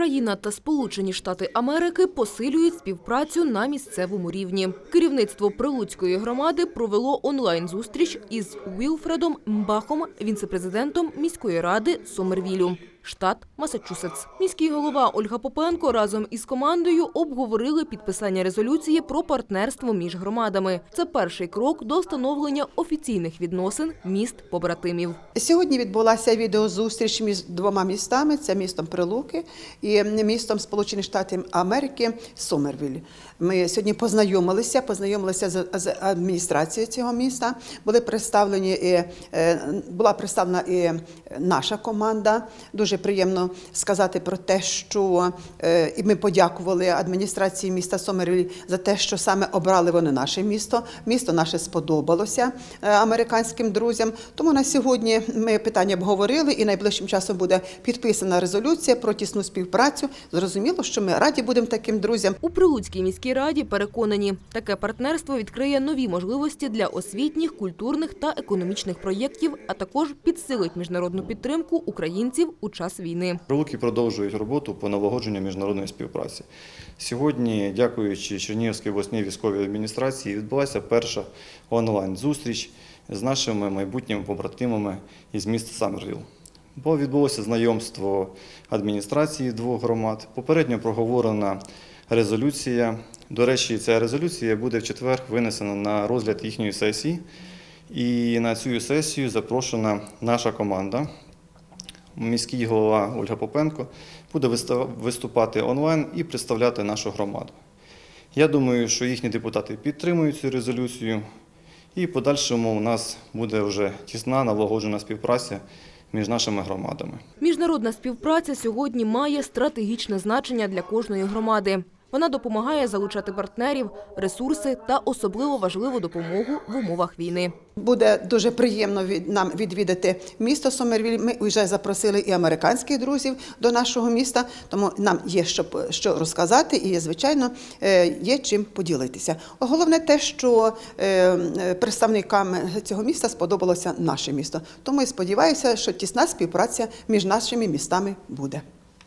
Україна та Сполучені Штати Америки посилюють співпрацю на місцевому рівні. Керівництво Прилуцької громади провело онлайн-зустріч із Уілфредом Мбахом, віце-президентом міської ради Сомервілю. Штат Масачусетс. Міський голова Ольга Попенко разом із командою обговорили підписання резолюції про партнерство між громадами. Це перший крок до встановлення офіційних відносин міст побратимів. Сьогодні відбулася відеозустріч між двома містами: це містом Прилуки і містом Сполучених Штатів Америки Сомервіль. Ми сьогодні познайомилися, познайомилися з, адміністрацією цього міста. Були представлені е, була представлена і наша команда. Дуже приємно сказати про те, що е, і ми подякували адміністрації міста Сомервіль за те, що саме обрали вони наше місто. Місто наше сподобалося е, американським друзям. Тому на сьогодні ми питання обговорили, і найближчим часом буде підписана резолюція про тісну співпрацю. Зрозуміло, що ми раді будемо таким друзям. У Прилуцькій міській раді переконані, таке партнерство відкриє нові можливості для освітніх, культурних та економічних проєктів, а також підсилить міжнародну підтримку українців у час війни. Прилуки продовжують роботу по налагодженню міжнародної співпраці. Сьогодні, дякуючи Чернігівській обласній військовій адміністрації, відбулася перша онлайн-зустріч з нашими майбутніми побратимами із міста Саммервіл. Бо відбулося знайомство адміністрації двох громад. Попередньо проговорена резолюція. До речі, ця резолюція буде в четвер винесена на розгляд їхньої сесії. І на цю сесію запрошена наша команда. Міський голова Ольга Попенко буде виступати онлайн і представляти нашу громаду. Я думаю, що їхні депутати підтримують цю резолюцію, і в подальшому у нас буде вже тісна налагоджена співпраця між нашими громадами. Міжнародна співпраця сьогодні має стратегічне значення для кожної громади. Вона допомагає залучати партнерів, ресурси та особливо важливу допомогу в умовах війни. Буде дуже приємно від нам відвідати місто Сомервіль. Ми вже запросили і американських друзів до нашого міста, тому нам є що, що розказати, і звичайно е, є чим поділитися. Головне те, що е, представникам цього міста сподобалося наше місто. Тому я сподіваюся, що тісна співпраця між нашими містами буде.